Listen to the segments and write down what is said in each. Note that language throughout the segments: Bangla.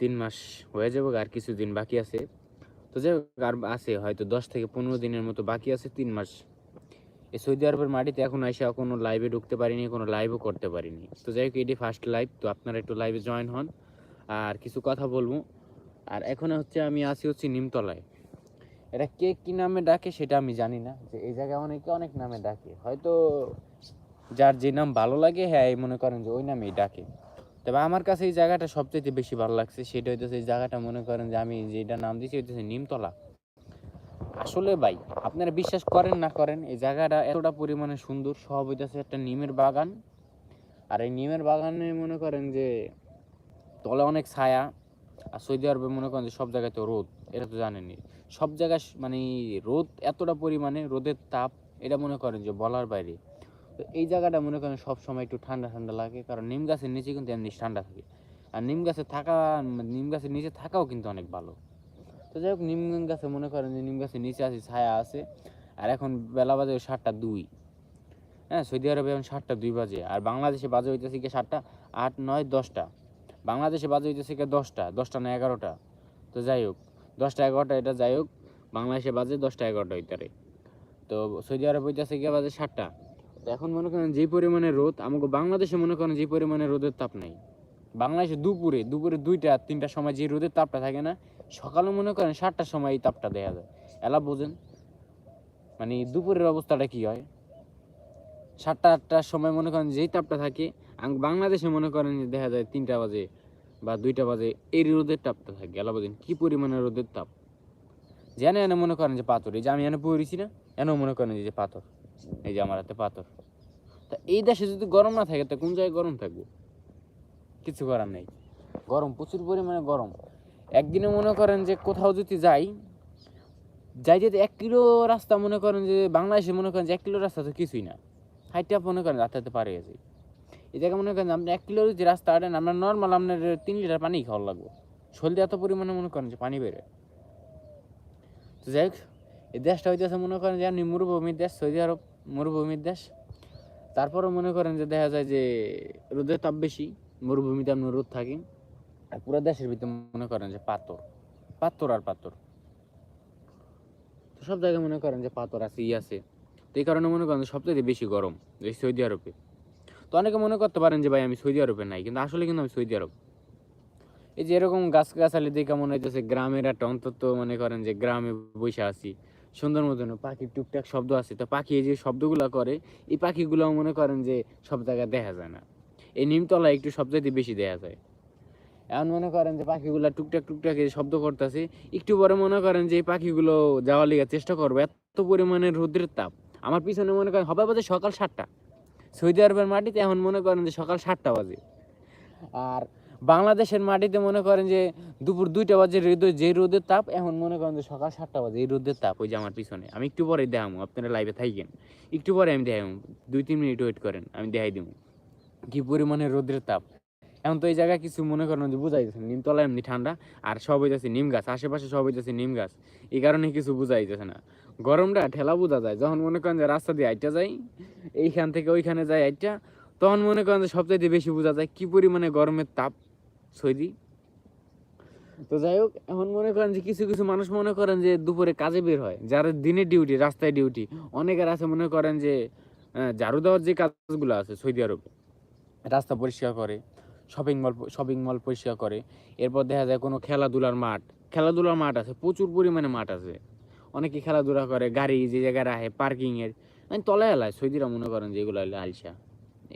তিন মাস হয়ে যাবে আর কিছু দিন বাকি আছে। তো যাই আর আছে, হয়তো দশ থেকে পনেরো দিনের মতো বাকি আছে তিন মাস। এই সৌদি আরবের মাটিতে এখন এসে কোনো লাইভে ঢুকতে পারিনি, কোনো লাইভও করতে পারিনি। তো যাই হোক, এটি ফার্স্ট লাইভ তো আপনারা একটু লাইভে জয়েন হন। আর কিছু কথা বলব। আর এখন হচ্ছে আমি আছি হচ্ছে নিমতলায়। এটা কে কি নামে ডাকে সেটা আমি জানি না, যে এই জায়গায় অনেকে অনেক নামে ডাকে। হয়তো যার যে নাম ভালো লাগে হ্যাঁ মনে করেন যে ওই নামেই ডাকে। তবে আমার কাছে এই জায়গাটা সবচেয়ে বেশি ভালো লাগছে, সেটা হইতেছে এই জায়গাটা মনে করেন যে আমি যেটা নাম দিয়েছি হইতেছে নিমতলা। আসলে ভাই, আপনারা বিশ্বাস করেন না করেন, এই জায়গাটা এতটা পরিমাণে সুন্দর, সব হইতেছে একটা নিমের বাগান। আর এই নিমের বাগানে মনে করেন যে তলে অনেক ছায়া, আর সৌদি আরবে মনে করেন যে সব জায়গায় তো রোদ এটা তো জানেনই। সব জায়গায় মানে রোদ এতটা পরিমাণে, রোদের তাপ, এটা মনে করেন যে বলার বাইরে। তো এই জায়গাটা মনে করেন সব সময় একটু ঠান্ডা ঠান্ডা লাগে, কারণ নিম গাছের নিচে কিন্তু এমনি ঠান্ডা থাকে। আর নিম গাছে থাকা, নিম গাছের নিচে থাকাও কিন্তু অনেক ভালো। তো যাই হোক, নিম গাছে মনে করেন যে নিম গাছের নিচে আছে, ছায়া আছে, আর এখন বেলা বাজে সাতটা দুই। হ্যাঁ সৌদি আরবে এখন সাতটা দুই বাজে, আর বাংলাদেশে বাজে হইতেছে কি সাতটা আট, নয়, দশটা। বাংলাদেশে বাজে হইতেছে কি দশটা দশটা না এগারোটা। তো যাই হোক, দশটা এগারোটা এটা যাই হোক, বাংলাদেশে বাজে দশটা এগারোটা হইতারে তো সৌদি আরব হইতেছে কি বাজে সাতটা। এখন মনে করেন যে পরিমাণে রোদ, আমাকে বাংলাদেশে মনে করেন যে পরিমাণে রোদের তাপ নাই। বাংলাদেশে দুপুরে দুপুরে দুইটা, তিনটার সময় যে রোদের তাপটা থাকে না, সকালে মনে করেন সাতটার সময় এই তাপটা দেখা যায়। এলা বোঝেন? মানে দুপুরের অবস্থাটা কি হয়? সাতটা, আটটার সময় মনে করেন যেই তাপটা থাকে বাংলাদেশে মনে করেন দেখা যায় তিনটা বাজে বা দুইটা বাজে, এই রোদের তাপটা থাকে। এলা বোঝেন? কী পরিমাণে রোদের তাপ? যেন এনে মনে করেন যে পাথর। এই যে আমি এনে পড়েছি না, এনেও মনে করেন যে পাথর। এই যে আমার হাতে পাথর। তা এই দেশে যদি গরম না থাকে, তা কোন জায়গায় গরম থাকব? কিছু করার নেই। গরম, প্রচুর পরিমাণে গরম। একদিনে মনে করেন যে কোথাও যদি যাই যাই যেতে এক কিলো রাস্তা মনে করেন যে বাংলাদেশে মনে করেন যে এক কিলো রাস্তা তো কিছুই না। হাইটটা মনে করেন রাস্তাতে পারে গেছে এই জায়গায় মনে করেন আপনি এক কিলো যদি রাস্তা আটেন, আপনার নর্মাল আপনার তিন লিটার পানি খাওয়া লাগবে। শরীরে এত পরিমাণে মনে করেন যে পানি বেরোয়। তো যাই হোক, এই দেশটা হইতেছে মনে করেন যে আপনি মরুভূমির দেশ সৌদি আরব মরুভূমির দেশ। তারপরে মনে করেন যে দেখা যায় যে রোদের তাপ বেশি, মরুভূমিতে আপনার রোদ থাকে। আর পুরো দেশের ভিতরে মনে করেন যে পাথর পাথর আর পাথর। তো সব জায়গায় মনে করেন যে পাথর আছে, ই আছে। তো এই কারণে মনে করেন সবচেয়ে বেশি গরম এই সৌদি আরবে। তো অনেকে মনে করতে পারেন যে ভাই আমি সৌদি আরবে নাই, কিন্তু আসলে কিন্তু আমি সৌদি আরব। এই যে এরকম গাছ গাছালি দেখে মনে হইতেছে গ্রামের একটা অন্তত মনে করেন যে গ্রামে বসে আছি। সুন্দর মতন পাখির টুকটাক শব্দ আছে। তো পাখি এই যে শব্দগুলো করে, এই পাখিগুলো মনে করেন যে সব জায়গায় দেখা যায় না। এই নিমতলায় একটু সবচাইতে বেশি দেখা যায়। এখন মনে করেন যে পাখিগুলো টুকটাক টুকটাক শব্দ করতেছে, একটু পরে মনে করেন যে এই পাখিগুলো যাওয়ার লিগে চেষ্টা করবে। এত পরিমাণে রৌদ্রের তাপ। আমার পিছনে মনে করেন হবে বাজে সকাল সাতটা। সৌদি আরবের মাটিতে এখন মনে করেন যে সকাল সাতটা বাজে। আর বাংলাদেশের মাটিতে মনে করেন যে দুপুর দুইটা বাজে রোদ যে রোদের তাপ, এখন মনে করেন যে সকাল সাতটা বাজে এই রোদের তাপ, ওই যে আমার পিছনে। আমি একটু পরে দেখাবো আপনারা লাইভে থাকেন একটু পরে আমি দেখাবো দুই, তিন মিনিট ওয়েট করেন, আমি দেখাই দেবো কি পরিমাণে রোদের তাপ। এখন তো এই জায়গায় কিছু মনে করেন যে বুঝাই যাচ্ছে নিমতলা এমনি ঠান্ডা, আর সব হইতেছে নিম গাছ, আশেপাশে সব হইতেছে নিম গাছ, এই কারণে কিছু বুঝাই যাচ্ছে না। গরমটা ঠেলা বোঝা যায়, যখন মনে করেন যে রাস্তা দিয়ে আইটা যাই, এইখান থেকে ওইখানে যাই আইটা তখন মনে করেন যে সবচাইতে বেশি বোঝা যায় কী পরিমাণে গরমের তাপ, সৈদি। তো যাই হোক, এখন মনে করেন যে কিছু কিছু মানুষ মনে করেন যে দুপুরে কাজে বের হয়, যারা দিনে ডিউটি রাস্তায় ডিউটি অনেকের আছে মনে করেন যে ঝাড়ু দেওয়ার যে কাজগুলো আছে সৌদি আরবে, রাস্তা পরিষ্কার করে শপিং মল শপিং মল পরিষ্কার করে, এরপর দেখা যায় কোনো খেলাধুলার মাঠ খেলাধুলার মাঠ আছে, প্রচুর পরিমাণে মাঠ আছে। অনেকে খেলাধুলা করে, গাড়ি যে জায়গায় রাখে পার্কিংয়ের মানে তলায় এলায়, সৌদিরা মনে করেন যে এগুলো আলসা।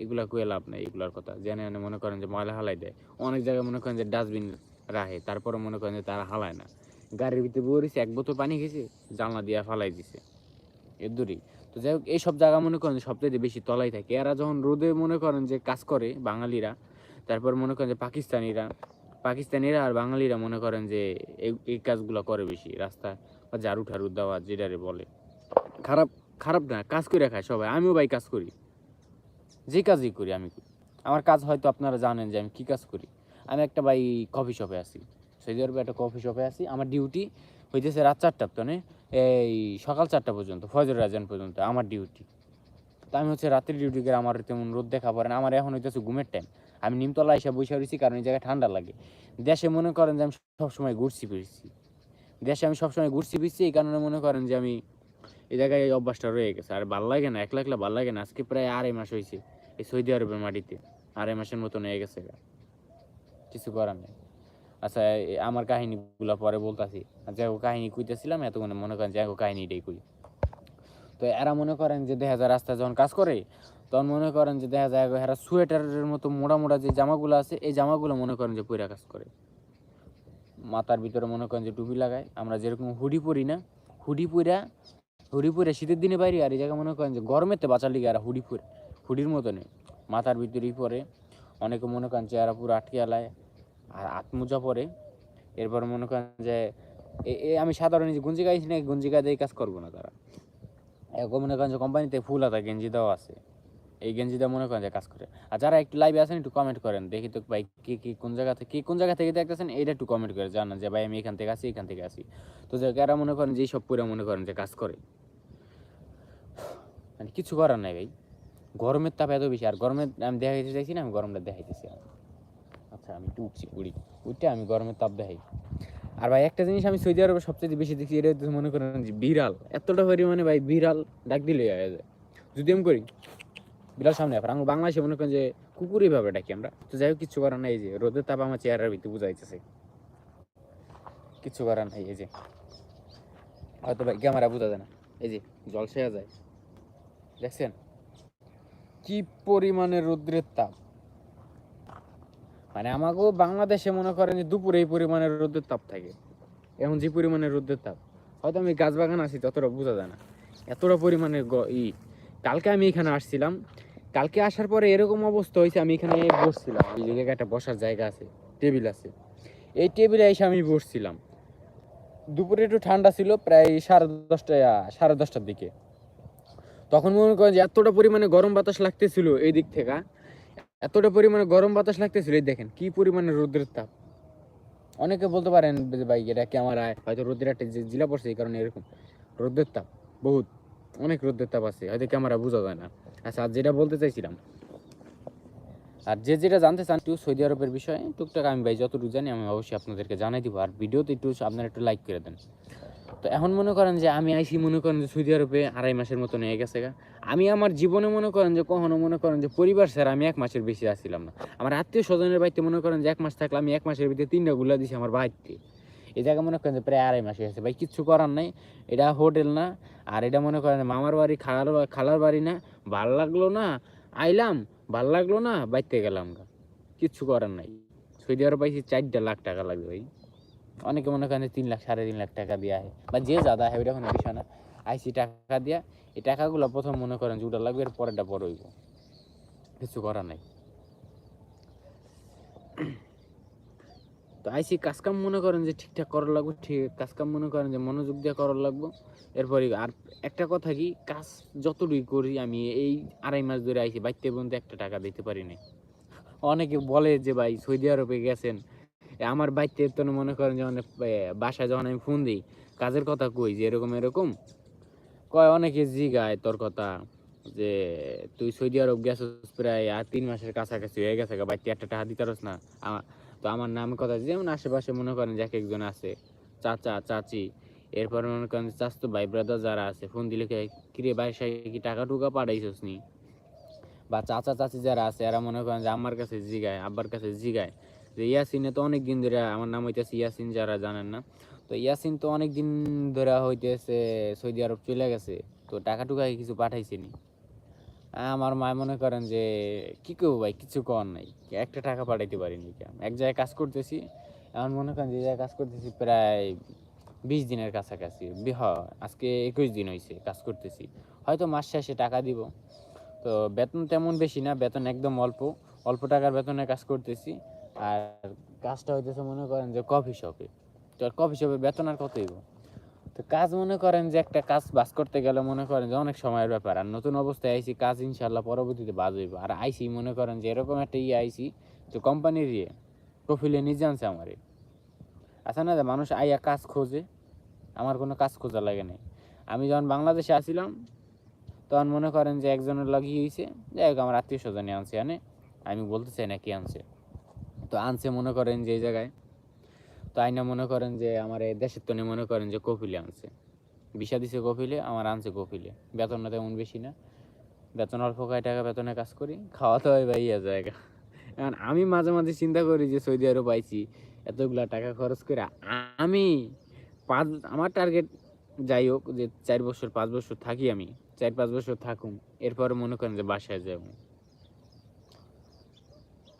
এগুলা কুয়ে লাভ নেই, এগুলার কথা। জেনে জেনে মনে করেন যে ময়লা হালাই দেয়, অনেক জায়গায় মনে করেন যে ডাস্টবিন রাখে, তারপরে মনে করেন যে তারা হালায় না। গাড়ির ভিতরে বসেছে এক বোতল পানি খেয়েছে, জানলা দিয়ে ফালাই দিছে। এর দূরেই তো যাই হোক, এইসব জায়গা মনে করেন যে সবচেয়ে বেশি তলাই থাকে। এরা যখন রোদে মনে করেন যে কাজ করে বাঙালিরা, তারপর মনে করেন যে পাকিস্তানিরা পাকিস্তানিরা আর বাঙালিরা মনে করেন যে এই এই কাজগুলো করে বেশি। রাস্তা বা ঝাড়ু ঠাড়ু দেওয়া, যেটারে বলে। খারাপ খারাপ না, কাজ করে খায় সবাই। আমিও ভাই কাজ করি। যে কাজই করি আমি। আমার কাজ হয়তো আপনারা জানেন যে আমি কী কাজ করি। আমি একটা ভাই কফি শপে আছি। সৌদি আরবে একটা কফি শপে আছি। আমার ডিউটি হইতেছে রাত চারটার তনে, এই সকাল চারটা পর্যন্ত, ফজর রাজান পর্যন্ত আমার ডিউটি তা আমি হচ্ছে রাতের ডিউটি করে আমার তেমন রোদ দেখা পড়ে না। আমার এখন হইতেছে ঘুমের টাইম আমি নিমতলা এসে বসে রয়েছি কারণ এই জায়গায় ঠান্ডা লাগে। দেশে মনে করেন যে আমি সবসময় ঘুরছি ফিরছি। দেশে আমি সবসময় ঘুরছি ফিরছি, এই কারণে মনে করেন যে আমি এই জায়গায় এই অভ্যাসটা রয়ে গেছে। আর ভালো লাগে না, একলা একলা ভালো লাগে না। আজকে প্রায় আড়াই মাস হয়েছে এই সৌদি আরবের মাটিতে আড়াই মাসের মতন হয়ে গেছে কিছু করার নেই। আচ্ছা আমার কাহিনীগুলো পরে বলতাছি। আর যে কাহিনী কইতেছিলাম এতক্ষণে মনে করেন যে কাহিনীটাই কই। তো এরা মনে করেন যে দেখা যায় রাস্তায় যখন কাজ করে, তখন মনে করেন যে দেখা যায় এরা সোয়েটারের মতো মোড়া মোড়া যে জামাগুলো আছে, এই জামাগুলো মনে করেন যে পইরা কাজ করে। মাথার ভিতরে মনে করেন যে টুপি লাগায়। আমরা যেরকম হুডি পরি না, হুডি পইরা হুডি পরে শীতের দিনে বাইরে, আর এই জায়গায় মনে করেন যে গরমেতে বাঁচার লিগে আর হুডি পরে। হুডির মতনে মাথার ভিতরেই পরে অনেকে মনে করেন চেহারা পুরো আটকে আলায়, আর আত্মজা পরে এরপর মনে করেন যে, এ- আমি সাধারণ গঞ্জি গাইছি না গঞ্জি গায়ে কাজ করব না তারা। এরকম মনে করেন যে কোম্পানিতে ফুল হাতা গেঞ্জি দেওয়া আছে। এই গেঞ্জি দেওয়া মনে করেন যে কাজ করে। আর যারা একটু লাইভে আছেন একটু কমেন্ট করেন। দেখি তো ভাই কে, কি কোন জায়গা থেকে কোন জায়গা থেকে দেখতেছেন, এইটা একটু কমেন্ট করে জানান যে, ভাই আমি এখান থেকে আসি, এখান থেকে আসি। তো যারা মনে করেন যে সব পুরো মনে করেন যে কাজ করে। মানে কিছু করার নাই ভাই। গরমের তাপ এত বেশি, আর গরমের আমি দেখাইতে চাইছি না, আমি গরমটা দেখাইতেছি আচ্ছা আমি একটু উঠছি, উড়ি উঠতে আমি গরমের তাপ দেখাই। আর ভাই, একটা জিনিস আমি সৌদি আরবে সবচেয়ে বেশি দেখছি, এটা হচ্ছে মনে করেন যে বিড়াল। এতটা পরিমাণে ভাই বিড়াল ডাক দিলে হয়ে যায়। যদি আমি করি, বিড়াল সামনে আবার আমরা বাংলাদেশে মনে করেন যে কুকুরই ভাবে ডাকি আমরা। তো যাই হোক, কিছু করার নাই যে রোদের তাপ আমার চেহারার ভিতরে বুঝাইতেছে। কিছু করার নাই, এই যে। হয়তো ভাই ক্যামেরা বোঝা যায় না। এই যে জল সেয়া যায়। দেখছেন? কি পরিমাণে রৌদ্রের তাপ? মানে আমাকেও বাংলাদেশে মনে করেন যে দুপুরে এই পরিমাণে রোদের তাপ থাকে। এখন যে পরিমাণে রোদের তাপ, হয়তো আমি গাছ বাগান আছি ততটা বোঝা যায় না। এতটা পরিমাণে ই, কালকে আমি এখানে আসছিলাম। কালকে আসার পরে এরকম অবস্থা হয়েছে, আমি এখানে বসছিলাম। এই জায়গায় একটা বসার জায়গা আছে, টেবিল আছে। এই টেবিলে এসে আমি বসছিলাম। দুপুরে একটু ঠান্ডা ছিল, প্রায় সাড়ে দশটা সাড়ে দশটার দিকে। তখন মনে করেন যে এতটা পরিমাণে গরম বাতাস লাগতেছিল এই দিক থেকে, এতটা পরিমাণে গরম বাতাস লাগতেছিল, এই দেখেন কি পরিমাণে রোদ্রের তাপ। অনেকে বলতে পারেন ভাই, এটা ক্যামেরায় হয়তো রোদ্রের একটা জিলা পড়ছে, এই কারণে এরকম। রোদ্রের তাপ, বহুত, অনেক রোদ্রের তাপ আছে, হয়তো ক্যামেরা বোঝা যায় না। আচ্ছা আর যেটা বলতে চাইছিলাম, আর যে যেটা জানতে চান একটু সৌদি আরবের বিষয়ে, টুকটাক আমি ভাই যতটুকু জানি, আমি অবশ্যই আপনাদেরকে জানাই দিব। আর ভিডিওতে একটু আপনারা একটু লাইক করে দেন। তো এখন মনে করেন যে আমি আইসি মনে করেন যে সৌদি আরবে আড়াই মাসের মতো নিয়ে গেছে গা। আমি আমার জীবনে মনে করেন যে কখনো মনে করেন যে পরিবার স্যার আমি এক মাসের বেশি আসছিলাম না। আমার আত্মীয় স্বজনের বাড়িতে মনে করেন যে এক মাস থাকলে আমি এক মাসের ভিতরে তিনটা গুলা দিছি আমার বাড়িতে এই জায়গা মনে করেন যে প্রায় আড়াই মাসে হয়েছে ভাই, কিচ্ছু করার নাই। এটা হোটেল না। আর এটা মনে করেন মামার বাড়ি, খালার খালার বাড়ি না। ভালো লাগল না। আইলাম, ভালো লাগল না। বাইতে গেলাম গা। কিচ্ছু করার নাই। সৌদি আরব পাইছি চারটা লাখ টাকা লাগবে ভাই। অনেকে মনে করেন তিন লাখ, সাড়ে তিন লাখ টাকা দিয়ে আহে। বা যে যা দেয় ওইটা কোনো বিষয় না। আইসি টাকা দিয়া, এই টাকাগুলো প্রথম মনে করেন যেটা লাগবে, এর পরেরটা বড় হইব। কিছু করার নাই। তো আইসি কাজকাম মনে করেন যে ঠিকঠাক করার লাগবে, ঠিক কাজকাম মনে করেন যে মনোযোগ দিয়ে করার লাগবে। এরপরে আর একটা কথা কি, কাজ যতটুকু করি, আমি এই আড়াই মাস ধরে আইসি বাইতে পর্যন্ত একটা টাকা দিতে পারি নাই। অনেকে বলে যে, ভাই, সৌদি আরবে গেছেন আমার বাইতে তো মনে করেন যে অনেক বাসায় যখন আমি ফোন দিই কাজের কথা কই যে এরকম এরকম? কয় অনেকে জিগায় তোর কথা যে তুই সৌদি আরব গেছিস প্রায় আর তিন মাসের কাছাকাছি হয়ে গেছে গা, বাইতে একটা টাকা দিতে পারস না? তো আমার নাম কথা যেমন আশেপাশে মনে করেন যে এক একজন আছে চাচা চাচি এরপর মনে করেন চাচতো ভাই ব্রাদার যারা আছে ফোন দিলে কিরে বাসায় কি টাকা টুকা পাঠাইছিস নি? বা চাচা চাচি যারা আছে এরা মনে করেন যে আমার কাছে জিগায় আব্বার কাছে জিগায়। যে ইয়াসিনে তো অনেক দিন ধরে, আমার নাম হইতেছে ইয়াসিন যারা জানেন না। তো ইয়াসিন তো অনেক দিন ধরে হইতেছে সৌদি আরব চলে গেছে, তো টাকা টুকা কিছু পাঠাইছিনি। আমার মা মনে করেন যে, কি করব ভাই, কিছু কর নাই, একটা টাকা পাঠাইতে পারিনি এক জায়গায় কাজ করতেছি, এখন মনে করেন যে জায়গায় কাজ করতেছি প্রায় বিশ দিনের কাছাকাছি। হ, আজকে একুশ দিন হয়েছে কাজ করতেছি। হয়তো মাস শেষে টাকা দিব। তো বেতন তেমন বেশি না, বেতন একদম অল্প। অল্প টাকার বেতনে কাজ করতেছি। আর কাজটা হইতেছে মনে করেন যে কফি শপে তো কফি শপের বেতন আর কত হইব? তো কাজ মনে করেন যে একটা কাজ বাস করতে গেলে মনে করেন যে অনেক সময়ের ব্যাপার। আর নতুন অবস্থায় আইসি, কাজ ইনশাল্লাহ পরবর্তীতে বাজ হইব। আর আইসি মনে করেন যে এরকম একটা ইয়ে আইসি তো কোম্পানির ইয়ে কফিলে নিজে আনছে আমারে। আচ্ছা না, মানুষ আইয়া কাজ খোঁজে। আমার কোনো কাজ খোঁজা লাগে নাই। আমি যখন বাংলাদেশে আসিলাম, তখন মনে করেন যে একজনের লাগিয়ে হয়েছে যাই হোক, আমার আত্মীয় স্বজনে আনছে আনে আমি বলতে চাই না কে আনছে। তো আনছে মনে করেন যে এই জায়গায়। তো আইনা মনে করেন যে আমার এই দেশের তনে মনে করেন যে কপিলে আনছে। বিষা দিছে কপিলে আমার আনছে কপিলে বেতনটা তেমন বেশি না। বেতন অল্প কয় টাকা বেতনে কাজ করি। খাওয়া তো হয় ইয়া জায়গা। এখন আমি মাঝে মাঝে চিন্তা করি যে সৌদি আরব পাইছি এতগুলা টাকা খরচ করে আমি পাঁচ, আমার টার্গেট যাই হোক যে চার বছর, পাঁচ বছর থাকি আমি, চার পাঁচ বছর থাকুম। এরপরে মনে করেন যে বাসায় যাব।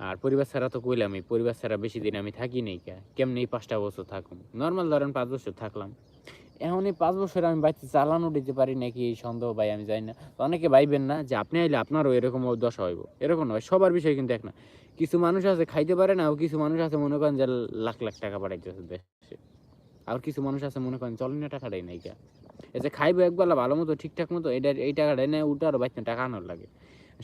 আর পরিবার ছাড়া তো কইলামই, পরিবার ছাড়া বেশি দিন আমি থাকি নেই কে? কেমনি পাঁচটা বছর থাকুম? নর্মাল ধরেন পাঁচ বছর থাকলাম। এখন এই পাঁচ বছর আমি বাড়িতে চালানো দিতে পারি নাকি এই সন্দেহ ভাই, আমি জানি না। অনেকে ভাইবেন না যে আপনি আইলে আপনারও এরকম দশা হইব। এরকম নয়, সবার বিষয় কিন্তু এক না। কিছু মানুষ আছে খাইতে পারে না কিছু মানুষ আছে মনে করেন যে লাখ লাখ টাকা পাঠাইতেছে দেশে। আর কিছু মানুষ আছে মনে করেন চলেন না টাকাটাই নাই কে? এই যে খাইবো একবেলা ভালো মতো, ঠিকঠাক মতো এটা এই টাকাটা এনে উঠে আর বাইতে টাকা আনার লাগে।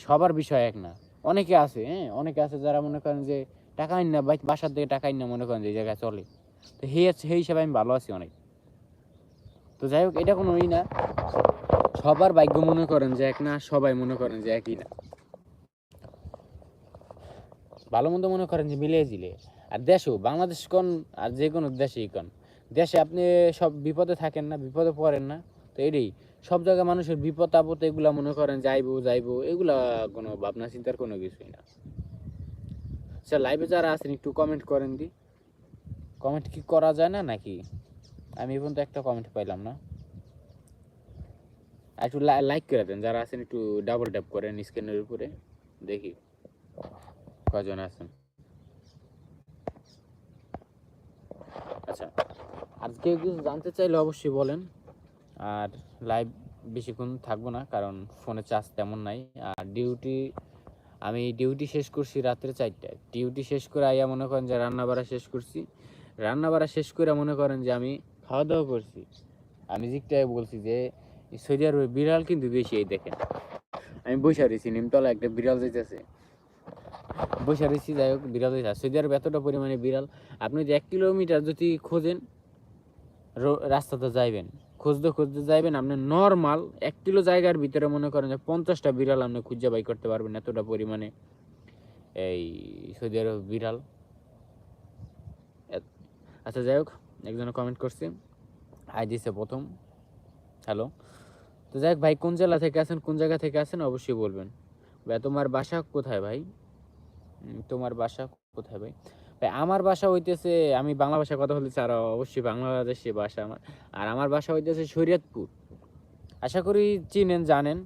সবার বিষয় এক না। অনেকে আছে হ্যাঁ? অনেকে আছে যারা মনে করেন যে টাকা আইন না বাসার থেকে টাকা আইন না মনে করেন যে এই জায়গায় চলে। তো সেই সেই হিসাবে আমি ভালো আছি অনেক। তো যাই হোক, এটা কোনো ই না। সবার ভাগ্য মনে করেন যে এক না, সবাই মনে করেন যে একই না। ভালো মন্দ মনে করেন যে মিলিয়ে জিলে আর দেশও, বাংলাদেশ কোন আর যে কোনো দেশেই কোন। দেশে আপনি সব বিপদে থাকেন না, বিপদে পড়েন না। তো এটাই। সব জায়গায় মানুষের বিপদ, আপদ, এগুলা মনে করেন যাইবো যাইবো, এগুলা কোনো ভাবনা, চিন্তার কোনো কিছুই না। স্যার লাইভে যারা আছেন, একটু কমেন্ট করেন দি। কমেন্ট কি করা যায় না, নাকি? আমি এখন তো একটা কমেন্ট পাইলাম না। একটু লাইক করে দেন, যারা আছেন, একটু ডাবল ট্যাপ করেন স্ক্রিনের উপরে। দেখি কজন আছেন। আচ্ছা আর কেউ কিছু জানতে চাইলে অবশ্যই বলেন। আর লাইভ বেশিক্ষণ থাকব না, কারণ ফোনে চার্জ তেমন নাই। আর ডিউটি আমি ডিউটি শেষ করছি রাত্রে চারটায়। ডিউটি শেষ করে আইয়া মনে করেন যে রান্না বাড়া শেষ করছি। রান্না বাড়া শেষ করে মনে করেন যে আমি খাওয়া দাওয়া করছি। আমি জিকটাই বলছি যে, সৌদি আরবে বিড়াল কিন্তু বেশি এই দেখেন। আমি বৈশা রয়েছি নিমতলা একটা বিড়াল যাইতেছে। বৈশা রয়েছি, যাই হোক, বিড়াল যাইতে সৌদি আরবে এতটা পরিমাণে বিড়াল, আপনি যদি এক কিলোমিটার যদি খোঁজেন রাস্তাতে যাইবেন। খুঁজতে খুঁজতে যাইবেন, আপনি নর্মাল এক কিলো জায়গার ভিতরে মনে করেন যে পঞ্চাশটা বিড়াল আপনি খুঁজে বাই করতে পারবেন এতটা পরিমাণে। এই সৌদি আরব বিড়াল। আচ্ছা যাই হোক, একজনে কমেন্ট করছে। আই দিছে প্রথম। হ্যালো তো যাই হোক, ভাই, কোন জেলা থেকে আছেন, কোন জায়গা থেকে আছেন অবশ্যই বলবেন। ভাই, তোমার বাসা কোথায় ভাই? তোমার বাসা কোথায় ভাই? আমার বাসা হইতেছে, আমি বাংলা ভাষায় কথা বলতেছি, আর অবশ্যই বাংলাদেশি ভাষা আমার। আর আমার বাসা হইতেছে শরীয়তপুর। আশা করি চিনেন, জানেন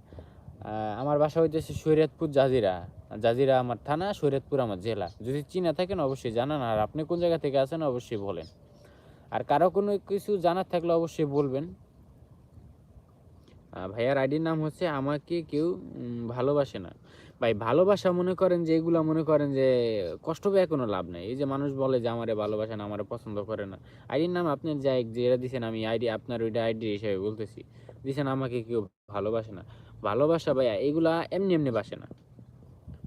আমার বাসা হইতেছে শরীয়তপুর, জাজিরা। জাজিরা আমার থানা, শরীয়তপুর আমার জেলা। যদি চিনা থাকেন, অবশ্যই জানান। আর আপনি কোন জায়গা থেকে আছেন, অবশ্যই বলেন। আর কারও কোনো কিছু জানার থাকলে অবশ্যই বলবেন। ভাইয়ার আইডির নাম হচ্ছে, আমাকে কেউ ভালোবাসে না। ভাই ভালোবাসা মনে করেন যে, এগুলা মনে করেন যে, কষ্ট পেয়ে কোনো লাভ নেই। এই যে মানুষ বলে যে, আমারে ভালোবাসে না, আমারে পছন্দ করে না। আইডির নাম আপনি যা যেটা দিছেন, আমি আইডি, আপনার ওইটা আইডি হিসেবে বলতেছি। দিছেন, আমাকে কেউ ভালোবাসে না। ভালোবাসা ভাইয়া, এগুলা এমনি এমনি বাসে না।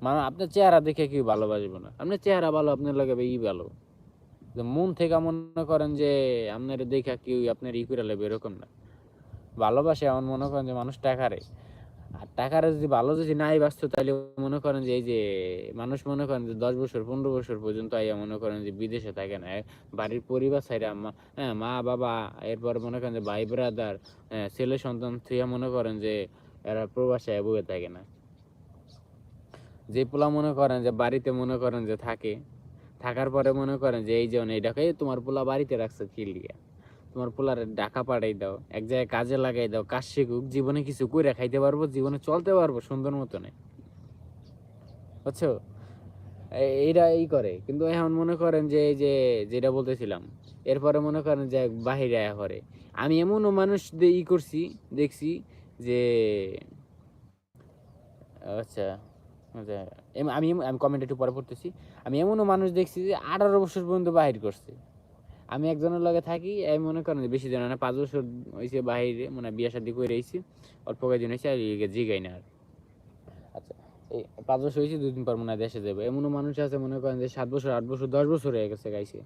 মানে আপনার চেহারা দেখে কেউ ভালোবাসবে না। আপনার চেহারা ভালো, আপনার লাগে ই ভালো। মন থেকে মনে করেন যে, আপনার দেখা কেউ আপনার ই করে লাগবে এরকম না। ভালোবাসে এমন মনে করেন যে, মানুষ টাকারে আর টাকার যদি ভালো যদি নাই বাঁচতো তাহলে মনে করেন যে এই যে মানুষ মনে করেন যে দশ বছর পনেরো বছর পর্যন্ত আইয়া মনে করেন যে বিদেশে থাকে না। বাড়ির পরিবার সাইরা মা হ্যাঁ মা বাবা এরপর মনে করেন যে ভাই ব্রাদার হ্যাঁ, ছেলে সন্তান থেকে মনে করেন যে এরা প্রবাসে বয়ে থাকে না। যে পোলা মনে করেন যে বাড়িতে মনে করেন যে থাকে থাকার পরে মনে করেন যে এই যে এইটাকে তোমার পোলা বাড়িতে রাখছে কি লিয়া তোমার পোলার ডাকা পাঠাই দাও, এক জায়গায় কাজে লাগাই দাও, কাজ শিখুক, জীবনে কিছু করে খাইতে পারব, জীবনে চলতে পারব সুন্দর মতনে। বুঝছ? এইটা এই করে। কিন্তু এখন মনে করেন যে, এই যে যেটা বলতেছিলাম, এরপরে মনে করেন যে বাহিরে আয়া করে আমি এমনও মানুষ ই করছি, দেখছি যে আচ্ছা আচ্ছা আমি আমি কমেন্ট একটু পরে পড়তেছি। আমি এমনও মানুষ দেখছি যে আঠারো বছর পর্যন্ত বাহির করছে। আমি একজনের লগে থাকি এই মনে করেন বেশি দিন না পাঁচ বছর হয়েছে বাহিরে মানে বিয়া শাদি করে রয়েছি অল্প কয়েকদিন হয়েছে আর জিগাই না আর। আচ্ছা এই পাঁচ বছর হয়েছে দুদিন পর মনে হয় দেশে যাবে এমনও মানুষ আছে মনে করেন যে সাত বছর আট বছর দশ বছর হয়ে গেছে গাইছে।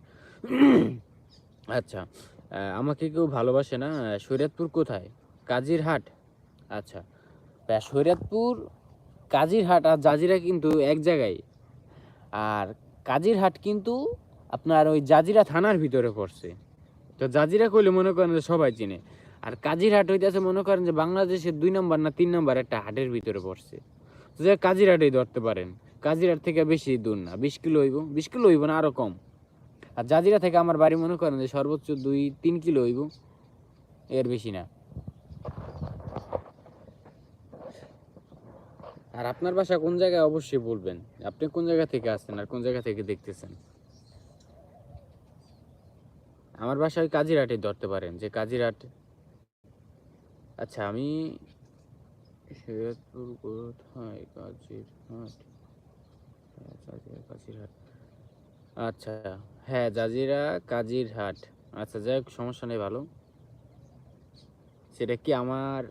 আচ্ছা আমাকে কেউ ভালোবাসে না শরীয়তপুর কোথায়? কাজিরহাট। আচ্ছা শরীয়তপুর কাজিরহাট আর জাজিরা কিন্তু এক জায়গায়। আর কাজিরহাট কিন্তু আপনার ওই জাজিরা থানার ভিতরে পড়ছে। তো জাজিরা কইলে মনে করেন যে সবাই চিনে। আর কাজিরহাট হইতেছে মনে করেন যে বাংলাদেশের দুই নম্বর না তিন নম্বর একটা হাটের ভিতরে পড়ছে। তো যে কাজিরহাটেই ধরতে পারেন। কাজিরহাট থেকে বেশি দূর না, বিশ কিলো হইব। বিশ কিলো হইব না, আরও কম। আর জাজিরা থেকে আমার বাড়ি মনে করেন যে সর্বোচ্চ দুই, তিন কিলো হইব। এর বেশি না। আর আপনার বাসা কোন জায়গায় অবশ্যই বলবেন। আপনি কোন জায়গা থেকে আসছেন আর কোন জায়গা থেকে দেখতেছেন? আমার বাসা ওই কাজিরহাটে ধরতে পারেন, যে কাজিরহাট আচ্ছা আমি শরীয়তপুর কোথায়? কাজিরহাট। কাজিরহাট। আচ্ছা হ্যাঁ জাজিরা, কাজিরহাট। আচ্ছা যাই হোক, সমস্যা নেই, ভালো। সেটা কি আমার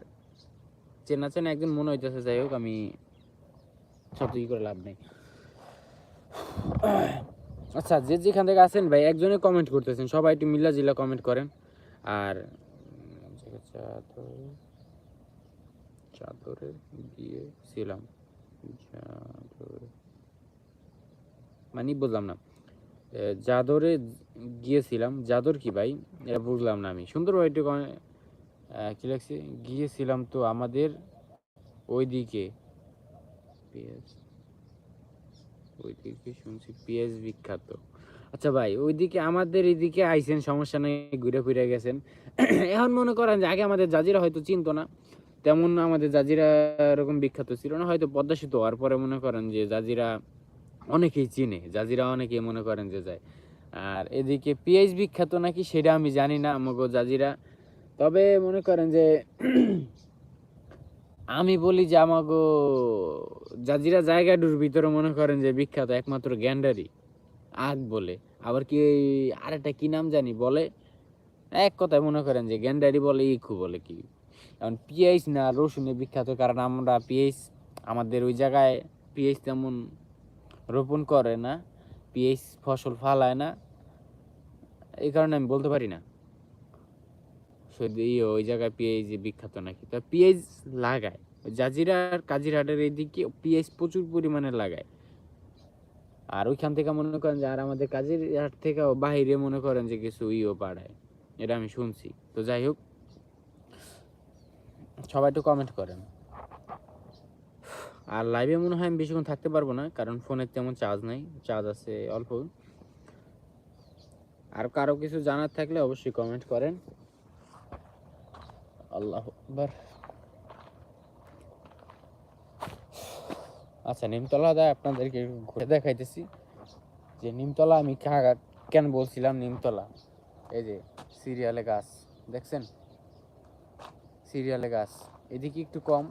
চেনা চেনা একজন মনে হইতেছে, যাই হোক, আমি সব করে লাভ নেই। আচ্ছা যে যেখান থেকে আসেন ভাই একজনে কমেন্ট করতেছেন সবাই একটু মিল্লা জিল্লা কমেন্ট করেন। আর চাদর চাদরে গিয়েছিলাম মানে বুঝলাম না। এ, জাদরে গিয়েছিলাম। জাদর কি ভাই? এটা বুঝলাম না আমি। সুন্দর ভাই একটু কি লাগছে? গিয়েছিলাম তো আমাদের ওইদিকে। পেঁয়াজ ওইদিকে শুনছি পেঁয়াজ বিখ্যাত। আচ্ছা ভাই, ওইদিকে আমাদের এদিকে আইছেন, সমস্যা নেই, ঘুরে ফিরে গেছেন। এখন মনে করেন যে আগে আমাদের জাজিরা হয়তো চিনতো না, তেমন আমাদের জাজিরা এরকম বিখ্যাত ছিল না, হয়তো পদ্মা সেতু হওয়ার পরে মনে করেন যে জাজিরা অনেকেই চিনে, জাজিরা অনেকেই মনে করেন যে যায়। আর এদিকে পেঁয়াজ বিখ্যাত নাকি সেটা আমি জানি না আমাকে জাজিরা। তবে মনে করেন যে আমি বলি যে আমাগো জাজিরা জায়গাটুর ভিতরে মনে করেন যে বিখ্যাত একমাত্র গ্যান্ডারি, আগ বলে। আবার কি ওই আরেকটা কি নাম জানি বলে? এক কথায় মনে করেন যে গ্যান্ডারি বলে, ইকু বলে কি। এখন পিএইচ না রসুনে বিখ্যাত, কারণ আমরা পিএইচ আমাদের ওই জায়গায় পিএইচ তেমন রোপণ করে না, পিএইচ ফসল ফালায় না। এই কারণে আমি বলতে পারি না। এই ওই জায়গায় পিএইচ বিখ্যাত নাকি? তা পিএইচ লাগায়। জাজিরা আর কাজিরহাটের এইদিকে পিএইচ প্রচুর পরিমাণে লাগায়। আর ওইখান থেকে মনে করেন যে আর আমাদের কাজের হাট থেকে বাইরে মনে করেন যে কিছু ইও পাড়ায় এটা আমি শুনছি। তো যাই হোক, সবাই একটু কমেন্ট করেন। আর লাইভে মনে হয় আমি বেশিক্ষণ থাকতে পারব না, কারণ ফোনের তেমন চার্জ নাই। চার্জ আছে অল্প। আর কারও কিছু জানার থাকলে অবশ্যই কমেন্ট করেন। আল্লাহ আচ্ছা নিমতলা দা আপনাদেরকে ঘুরে দেখাইতেছি। যে নিমতলা আমি কেন বলছিলাম নিমতলা? এই যে সিরিয়ালে গাছ, দেখছেন? সিরিয়ালে গাছ, এদিকে একটু কম,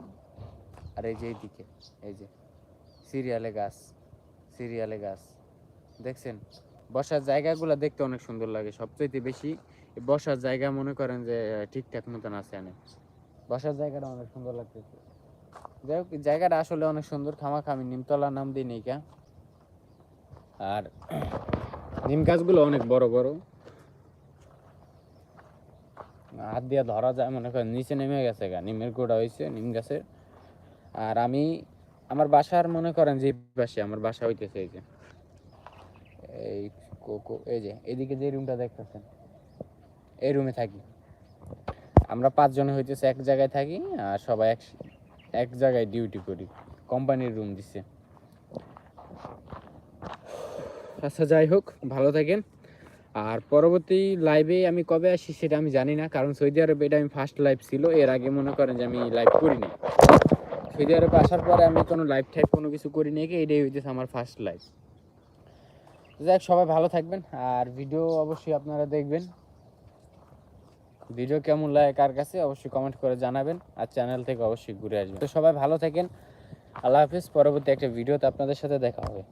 আর এই যে এইদিকে, এই যে সিরিয়ালে গাছ সিরিয়ালে গাছ, দেখছেন? বসার জায়গাগুলো দেখতে অনেক সুন্দর লাগে সবচেয়ে বেশি বসার জায়গা মনে করেন যে ঠিকঠাক মতন আছে এনে। বসার জায়গাটা অনেক সুন্দর লাগতেছে। যাই হোক, জায়গাটা আসলে অনেক সুন্দর, খামাখা, আমি নিমতলা নাম দিই নেইকা আর নিম গাছগুলো অনেক বড় বড়। হাত দিয়ে ধরা যায়, মনে করেন নিচে নেমে গেছে গা, নিমের গোড়া হয়েছে নিম গাছের। আর আমি, আমার বাসার মনে করেন যে পাশে আমার বাসা হইতেছে এই যে। এই কোকো, এই যে, এদিকে যে রুমটা দেখতেছেন, এই রুমে থাকি। আমরা পাঁচজনে হইতেছে এক জায়গায় থাকি, আর সবাই এক এক জায়গায় ডিউটি করি। কোম্পানির রুম দিছে। আচ্ছা যাই হোক, ভালো থাকেন। আর পরবর্তী লাইভে আমি কবে আসি সেটা আমি জানি না, কারণ সৌদি আরবে এটা আমি ফার্স্ট লাইভ ছিল, এর আগে মনে করেন যে আমি লাইভ করিনি সৌদি আরবে আসার পরে আমি কোনো লাইভ টাইপ কোনো কিছু করিনি এটাই হইতেছে আমার ফার্স্ট লাইভ যাক, সবাই ভালো থাকবেন। আর ভিডিও অবশ্যই আপনারা দেখবেন। ভিডিও কেমন লাগে, কার কাছে, অবশ্যই কমেন্ট করে জানাবেন। আর চ্যানেল থেকে অবশ্যই ঘুরে আসবেন। তো সবাই ভালো থাকেন। আল্লাহ হাফিজ, পরবর্তী একটা ভিডিওতে আপনাদের সাথে দেখা হবে।